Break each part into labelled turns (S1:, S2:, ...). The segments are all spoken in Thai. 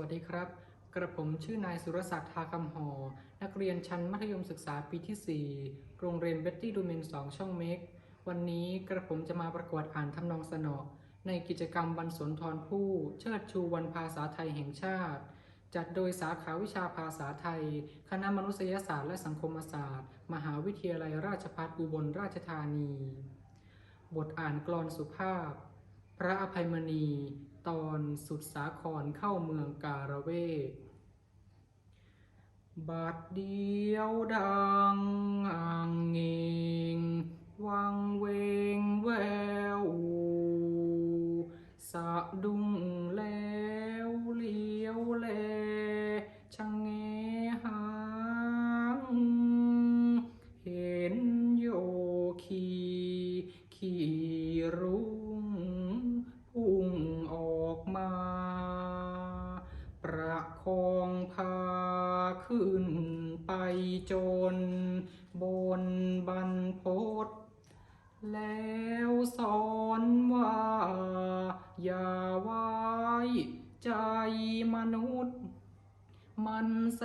S1: วัสดีครับ กระผมชื่อนายสุรศักดิ์ทาคำหอ นักเรียนชั้นมัธยมศึกษาปีที่ 4 โรงเรียนเบตตี้ดูเมน 2 ช่องเมก วันนี้กระผมจะมาประกวดอ่านทำนองสนอ ในกิจกรรมวันสนทรผู้เชิดชูวันภาษาไทยแห่งชาติ จัดโดยสาขาวิชาภาษาไทย คณะมนุษยศาสตร์และสังคมศาสตร์ มหาวิทยาลัยราชภัฏอุบลราชธานี บทอ่านกลอนสุภาพ พระอภัยมณี ตอนสุดสาครเข้าเมืองการเวกบัดเดียวดังอ่างเงงวังเวงแว ไปจนบนบรรพตแล้วสอนว่า อย่าไว้ใจมนุษย์ มันแส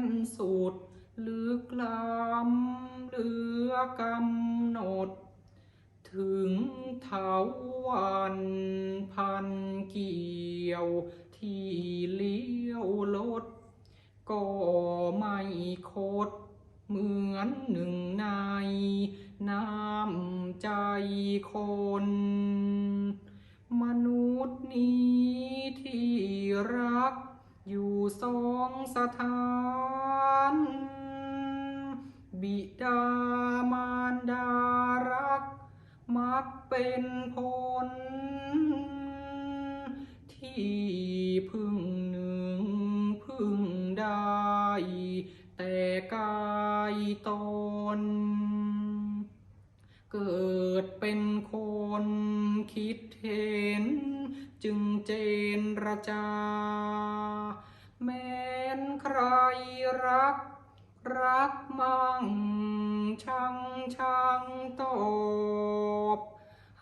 S1: นสุดลึกล้ำเหลือกำหนด ถึงเถาวันพันเกี่ยวที่เลี้ยวลดก็ เหมือนหนึ่งในน้ำใจคน มนุษย์นี้ที่รักอยู่สองสถาน บิดามารดารัก มักเป็นผ ตน เกิดเป็นคนคิดเห็น จึงเจนระจา แม้นใครรัก รักมั่งชังชังตอบ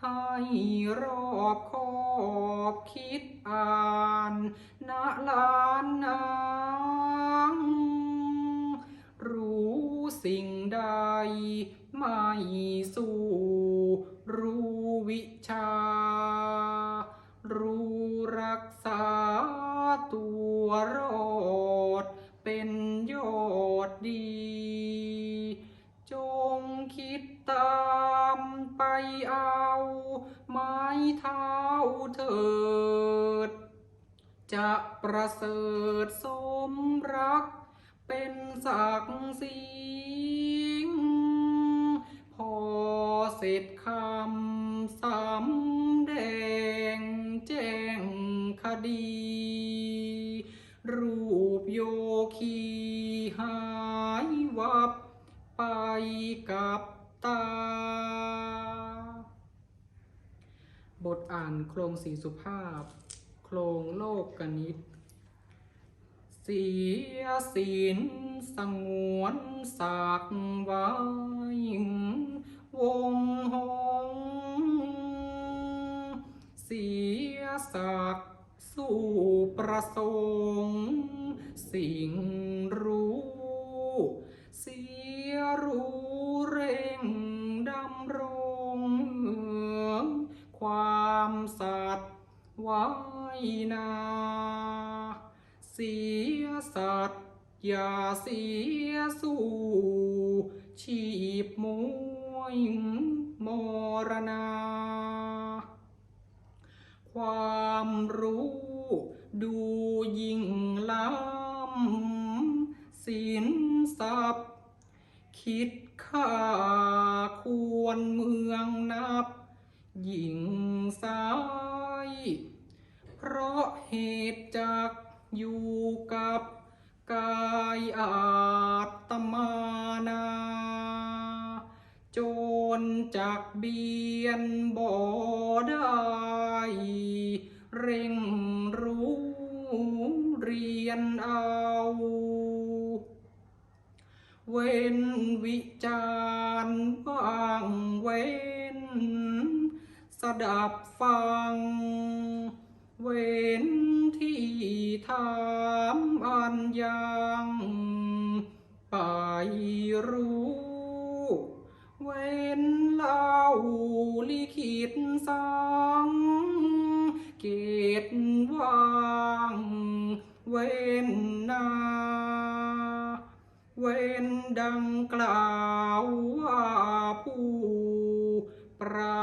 S1: ให้รอบคอบคิดอ่านณลานนา สิ่งใด ไม่สู้รู้วิชา รู้รักษาตัวรอด เป็นยอดดี จงคิดตามไปเอาไม้เท้าเถิด จะประเสริฐสมรัก เป็นศักดิ์ศรีพอเสร็จคำสำแดงแจ้งคดี รูปโยคีหายวับไปกับตา บทอ่านโครงสีสุภาพ โครงโลกกนิต เสียศีลสงวนสักไว้วงหงเสียศักดิ์สู้ประสงค์สิ่ง เสียสัตย์อย่าเสียสู้ชีพมวยมรณา ความรู้ดูยิ่งล้ำสินทรัพย์ คิดค่าควรเมืองนับ ยิ่งสาย เพราะเหตุจัก อยู่กับกายอาตมานาจรจักเบียนบ่ได้ เร่งรู้เรียนเอา เว้นวิจารณ์บ้างเว้น สดับฟัง เว้น ที่ทายังไปรู้ เว้นเล่าลิขิตสังเกตว่างเว้นนาเว้นดังกล่าวว่าผู้ปรา